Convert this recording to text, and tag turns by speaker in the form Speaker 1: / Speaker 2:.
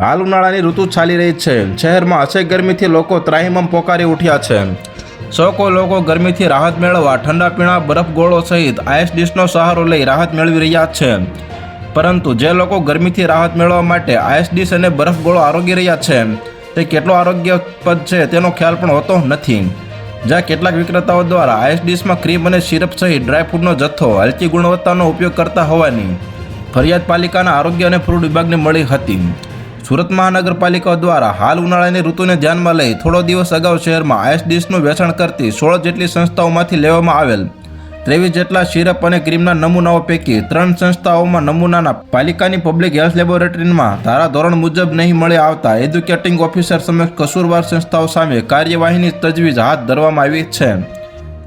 Speaker 1: હાલ ઉનાળાની ઋતુ ચાલી રહી છે. શહેરમાં અસહ્ય ગરમીથી લોકો ત્રાહિમમ પોકારી ઉઠ્યા છે. સૌ લોકો ગરમીથી રાહત મેળવવા ઠંડા પીણા, બરફ ગોળો સહિત આઈસ ડીશનો સહારો લઈ રાહત મેળવી રહ્યા છે. પરંતુ જે લોકો ગરમીથી રાહત મેળવવા માટે આઈસ ડીશ અને બરફ ગોળો આરોગી રહ્યા છે, તે કેટલો આરોગ્યપદ છે તેનો ખ્યાલ પણ હોતો નથી. જ્યાં કેટલાક વિક્રેતાઓ દ્વારા આઈસ ડીશમાં ક્રીમ અને સિરપ સહિત ડ્રાયફ્રૂટનો જથ્થો, હલકી ગુણવત્તાનો ઉપયોગ કરતા હોવાની ફરિયાદ પાલિકાના આરોગ્ય અને ફૂડ વિભાગને મળી હતી. સુરત મહાનગરપાલિકા દ્વારા હાલ ઉનાળાની ઋતુને ધ્યાનમાં લઈ થોડો દિવસ અગાઉ શહેરમાં આઈસ ડીશનું વેચાણ કરતી સોળ જેટલી સંસ્થાઓમાંથી લેવામાં આવેલ. ત્રેવીસ જેટલા સિરપ અને ક્રીમના નમૂનાઓ પૈકી ત્રણ સંસ્થાઓમાં નમૂનાના પાલિકાની પબ્લિક હેલ્થ લેબોરેટરીમાં ધારા ધોરણ મુજબ નહીં મળી આવતા એજ્યુકેટિંગ ઓફિસર સમક્ષ કસૂરવાર સંસ્થાઓ સામે કાર્યવાહીની તજવીજ હાથ ધરવામાં આવી છે.